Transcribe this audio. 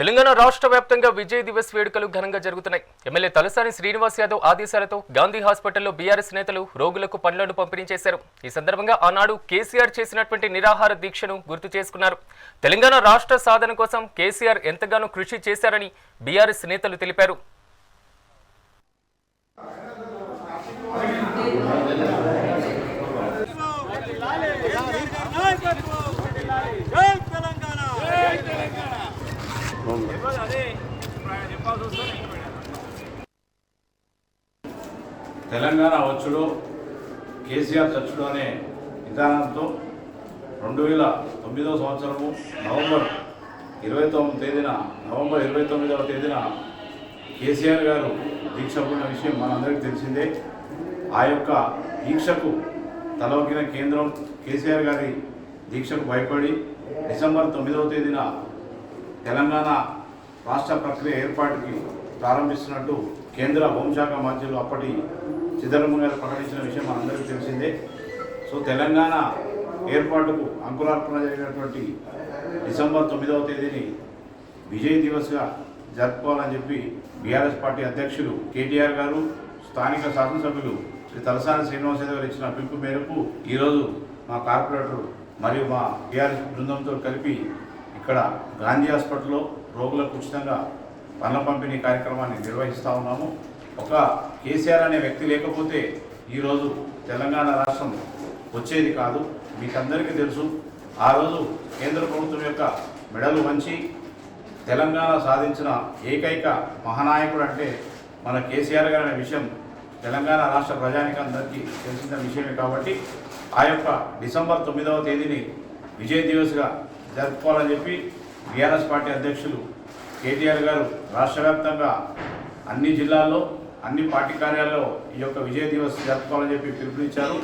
తెలంగాణ రాష్ట్ర వ్యాప్తంగా విజయ్ దివస్ వేడుకలు ఘనంగా జరుగుతున్నాయి. ఎమ్మెల్యే తలసాని శ్రీనివాస్ యాదవ్ ఆదేశాలతో గాంధీ హాస్పిటల్లో బీఆర్ఎస్ నేతలు రోగులకు పనులను పంపిణీ చేశారు ఈ సందర్భంగా ఆనాడు కేసీఆర్ చేసినటువంటి నిరాహార దీక్షను గుర్తు చేసుకున్నారు. తెలంగాణ రాష్ట్ర సాధన కోసం కేసీఆర్ ఎంతగానో కృషి చేశారని బీఆర్ఎస్ నేతలు తెలిపారు. తెలంగాణ వచ్చుడు కేసీఆర్ చచ్చుడు అనే విధానంతో రెండు వేల తొమ్మిదవ సంవత్సరము నవంబర్ ఇరవై తొమ్మిది తేదీన నవంబర్ ఇరవై తొమ్మిదవ తేదీన కేసీఆర్ గారు దీక్ష ఉన్న విషయం మనందరికీ తెలిసిందే. ఆ యొక్క దీక్షకు తలవగిన కేంద్రం కేసీఆర్ గారి దీక్షకు భయపడి డిసెంబర్ తొమ్మిదవ తేదీన తెలంగాణ రాష్ట్ర ప్రక్రియ ఏర్పాటుకి ప్రారంభిస్తున్నట్టు కేంద్ర హోంశాఖ మంత్రులు అప్పటి సిద్ధరామయ్య గారు ప్రకటించిన విషయం మనందరికీ తెలిసిందే. సో తెలంగాణ ఏర్పాటుకు అంకురార్పణ జరిగినటువంటి డిసెంబర్ తొమ్మిదవ తేదీని విజయ్ దివస్గా జరుపుకోవాలని చెప్పి బీఆర్ఎస్ పార్టీ అధ్యక్షులు కేటీఆర్ గారు స్థానిక శాసనసభ్యులు శ్రీ తలసాని శ్రీనివాస గారు ఇచ్చిన పిలుపు మేరకు ఈరోజు మా కార్పొరేటర్ మరియు మా బీఆర్ఎస్ బృందంతో కలిపి ఇక్కడ గాంధీ హాస్పిటల్లో రోగులకు ఉచితంగా పనుల పంపిణీ కార్యక్రమాన్ని నిర్వహిస్తూ ఉన్నాము. ఒక కేసీఆర్ అనే వ్యక్తి లేకపోతే ఈరోజు తెలంగాణ రాష్ట్రం వచ్చేది కాదు. మీకందరికీ తెలుసు ఆ రోజు కేంద్ర ప్రభుత్వం యొక్క మెడలు వంచి తెలంగాణ సాధించిన ఏకైక మహానాయకుడు అంటే మన కేసీఆర్ గారు అనే విషయం తెలంగాణ రాష్ట్ర ప్రజానికందరికీ తెలిసిన విషయమే కాబట్టి ఆ యొక్క డిసెంబర్ తొమ్మిదవ తేదీని విజయ్ దివస్గా జరుపుకోవాలని చెప్పి బీఆర్ఎస్ పార్టీ అధ్యక్షులు కేటీఆర్ గారు రాష్ట్ర వ్యాప్తంగా అన్ని జిల్లాల్లో అన్ని పార్టీ కార్యాలయాల్లో ఈ యొక్క విజయ దివస్ జరుపుకోవాలని చెప్పి పిలుపునిచ్చారు.